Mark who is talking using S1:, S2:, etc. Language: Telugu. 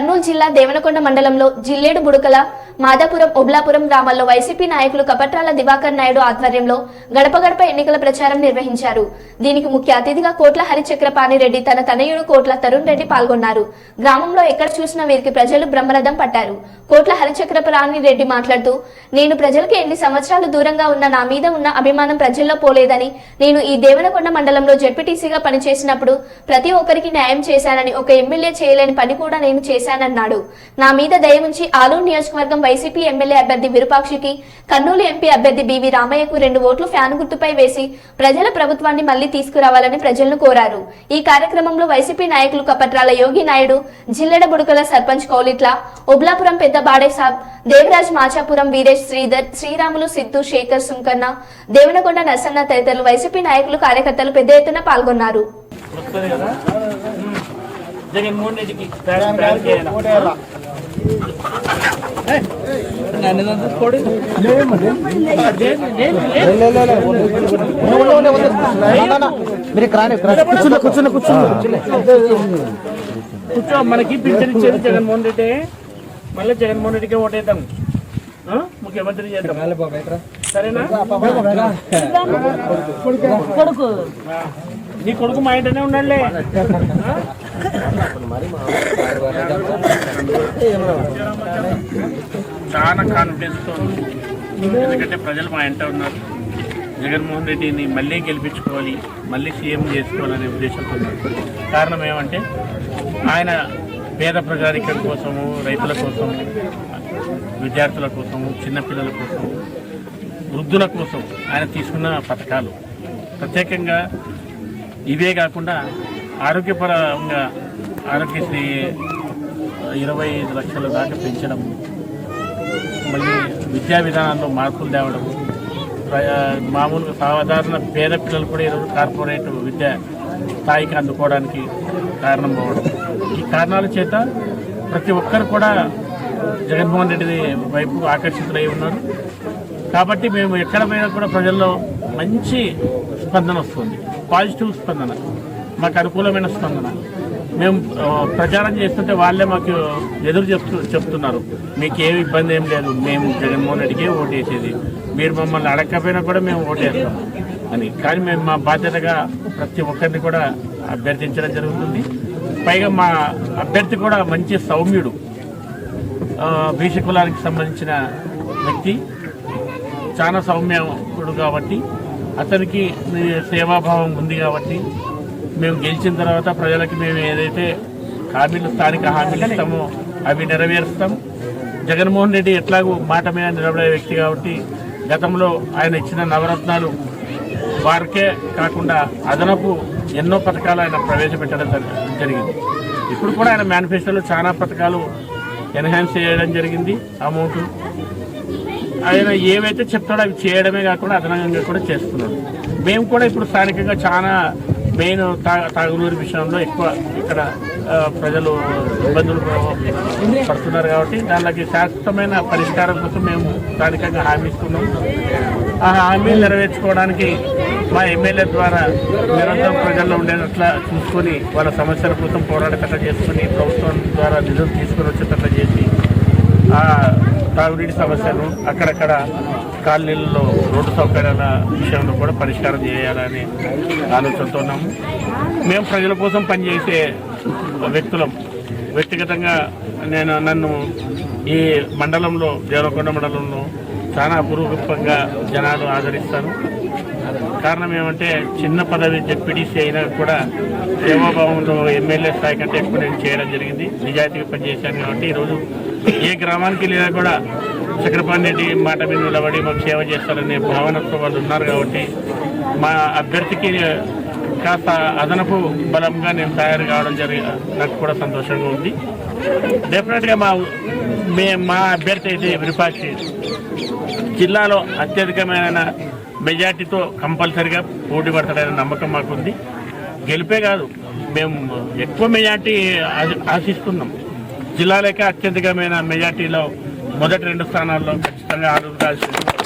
S1: కర్నూలు జిల్లా దేవనకొండ మండలంలో జిల్లేడు బుడకల మాదాపురం ఒబ్లాపురం గ్రామాల్లో వైసీపీ నాయకులు కపట్రాల దివాకర్ నాయుడు ఆధ్వర్యంలో గడప గడప ఎన్నికల ప్రచారం నిర్వహించారు. దీనికి ముఖ్య అతిథిగా కోట్ల హరిచక్రపాణి రెడ్డి తన తనయుడు కోట్ల తరుణ్ రెడ్డి పాల్గొన్నారు. గ్రామంలో ఎక్కడ చూసినా వీరికి ప్రజలు బ్రహ్మరథం పట్టారు. కోట్ల హరిచక్రపాణి రెడ్డి మాట్లాడుతూ నేను ప్రజలకు ఎన్ని సంవత్సరాలు దూరంగా ఉన్న నా మీద ఉన్న అభిమానం ప్రజల్లో పోలేదని నేను ఈ దేవనకొండ మండలంలో జడ్పీటీసీగా పనిచేసినప్పుడు ప్రతి ఒక్కరికి న్యాయం చేశానని ఒక ఎమ్మెల్యే చేయలేని పని కూడా నేను చేశానన్నాడు. నా మీద దయ ఉంచి ఆలూరు నియోజకవర్గం వైసీపీ ఎమ్మెల్యే అభ్యర్థి విరూపాక్షికి కర్నూలు ఎంపీ అభ్యర్థి బివి రామయ్యకు రెండు ఓట్లు ఫ్యాన్ గుర్తుపై వేసి ప్రజల ప్రభుత్వాన్ని మళ్ళీ తీసుకురావాలని ప్రజలను కోరారు. ఈ కార్యక్రమంలో వైసీపీ నాయకులు కపట్రాల యోగి నాయుడు జిల్లెడ బుడకల సర్పంచ్ కౌలిట్ల ఒబ్లాపురం పెద్ద బాడేసాబ్ దేవరాజ్ మాచాపురం వీరేష్ శ్రీధర్ శ్రీరాములు సిద్ధు శేఖర్ సుంకన్న దేవనకొండ నర్సన్న తదితరులు వైసీపీ నాయకులు కార్యకర్తలు పెద్ద ఎత్తున పాల్గొన్నారు.
S2: జగన్మోహన్ రెడ్డికి ప్యాన్ చేయాలి
S3: మీరు కూర్చున్న కూర్చున్న కూర్చున్న
S2: కూర్చో మనకి పింఛన్ ఇచ్చేది జగన్మోహన్ రెడ్డి మళ్ళీ జగన్మోహన్ రెడ్డికి ఓటేద్దాం? ముఖ్యమంత్రి చేద్దాం సరేనా. నీ కొడుకు మా ఇంటనే ఉండాలి చాలా కాన్ఫిడెన్స్తో ఎందుకంటే ప్రజలు మా ఇంట ఉన్నారు. జగన్మోహన్ రెడ్డిని మళ్ళీ గెలిపించుకోవాలి మళ్ళీ సీఎం చేసుకోవాలనే ఉద్దేశంతో ఉన్నారు. కారణం ఏమంటే ఆయన పేద ప్రజానికం కోసము రైతుల కోసము విద్యార్థుల కోసము చిన్నపిల్లల కోసము వృద్ధుల కోసం ఆయన తీసుకున్న పథకాలు. ప్రత్యేకంగా ఇవే కాకుండా ఆరోగ్యపరంగా ఆరోగ్యశ్రీ ఇరవై ఐదు లక్షల దాకా పెంచడం మళ్ళీ విద్యా విధానాల్లో మార్పులు తేవడం మామూలుగా సాధారణ పేద పిల్లలు కూడా ఈరోజు కార్పొరేట్ విద్య స్థాయికి అందుకోవడానికి కారణం పోవడం ఈ కారణాల చేత ప్రతి ఒక్కరు కూడా జగన్మోహన్ రెడ్డి వైపు ఆకర్షితులై ఉన్నారు. కాబట్టి మేము ఎక్కడ పోయినా కూడా ప్రజల్లో మంచి స్పందన వస్తుంది. పాజిటివ్ స్పందన మాకు అనుకూలమైన స్పందన. మేము ప్రచారం చేస్తుంటే వాళ్ళే మాకు ఎదురు చెప్తూ చెప్తున్నారు. మీకు ఏమి ఇబ్బంది ఏం లేదు. మేము జగన్మోహన్ రెడ్డికే ఓటు వేసేది మీరు మమ్మల్ని అడగకపోయినా కూడా మేము ఓటు వేస్తాం అని. కానీ మేము మా బాధ్యతగా ప్రతి ఒక్కరిని కూడా అభ్యర్థించడం జరుగుతుంది. పైగా మా అభ్యర్థి కూడా మంచి సౌమ్యుడు. ఆ, బీసీ కులానికి సంబంధించిన వ్యక్తి. చాలా సౌమ్యుడు కాబట్టి అతనికి సేవాభావం ఉంది కాబట్టి మేము గెలిచిన తర్వాత ప్రజలకి మేము ఏదైతే హామీలు స్థానిక హామీలు ఇస్తామో అవి నెరవేరుస్తాం. జగన్మోహన్ రెడ్డి ఎట్లాగూ మాట మీద నిలబడే వ్యక్తి కాబట్టి గతంలో ఆయన ఇచ్చిన నవరత్నాలు వారికే కాకుండా అదనపు ఎన్నో పథకాలు ఆయన ప్రవేశపెట్టడం జరిగింది. ఇప్పుడు కూడా ఆయన మేనిఫెస్టోలో చాలా పథకాలు ఎన్హాన్స్ చేయడం జరిగింది అమౌంట్. ఆయన ఏవైతే చెప్తాడో అవి చేయడమే కాకుండా అదనంగా కూడా చేస్తున్నాడు. మేము కూడా ఇప్పుడు స్థానికంగా చాలా మెయిన్ తా తాగునీరు విషయంలో ఎక్కువ ఇక్కడ ప్రజలు ఇబ్బందులు పడుతున్నారు కాబట్టి దానికి శాశ్వతమైన పరిష్కారం కోసం మేము స్థానికంగా హామీ ఇస్తున్నాం. ఆ హామీలు నెరవేర్చుకోవడానికి మా ఎమ్మెల్యే ద్వారా నిరంతరం ప్రజల్లో ఉండేటట్లా చూసుకొని వాళ్ళ సమస్యల కోసం పోరాడేటట్లా చేసుకుని ప్రభుత్వం ద్వారా నిధులు తీసుకొని వచ్చేటట్లా చేసి ఆ తాగునీటి సమస్యలు అక్కడక్కడ కాలనీలలో రోడ్డు సౌకర్యాల విషయంలో కూడా పరిష్కారం చేయాలని ఆలోచనతో ఉన్నాము. మేము ప్రజల కోసం పనిచేసే వ్యక్తులం. వ్యక్తిగతంగా నేను నన్ను ఈ మండలంలో దేవరకొండ మండలంలో చాలా అపురూపంగా జనాలు ఆదరిస్తారు. కారణం ఏమంటే చిన్న పదవి జెడ్పీటీసీ అయినా కూడా సేవాభావంలో ఎమ్మెల్యే స్థాయి కంటే ఎక్కువ నేను చేయడం జరిగింది. నిజాయితీగా పనిచేశాను కాబట్టి ఈరోజు ఏ గ్రామానికి వెళ్ళినా కూడా చక్రపాణి రెడ్డి మాట మీద నిలబడి మాకు సేవ చేస్తారనే భావనతో వాళ్ళు ఉన్నారు కాబట్టి మా అభ్యర్థికి కాస్త అదనపు బలంగా నేను తయారు కావడం జరిగి నాకు కూడా సంతోషంగా ఉంది. డెఫినెట్గా మా మే మా అభ్యర్థి అయితే విరూపాక్షి. జిల్లాలో అత్యధికమైన మెజార్టీతో కంపల్సరిగా పోటీ పడతాడనే నమ్మకం మాకుంది. గెలిపే కాదు మేము ఎక్కువ మెజార్టీ ఆశిస్తున్నాం. జిల్లాలకే అత్యధికమైన మెజార్టీలో మొదటి రెండు స్థానాల్లో ఖచ్చితంగా ఆరు కాల్సింది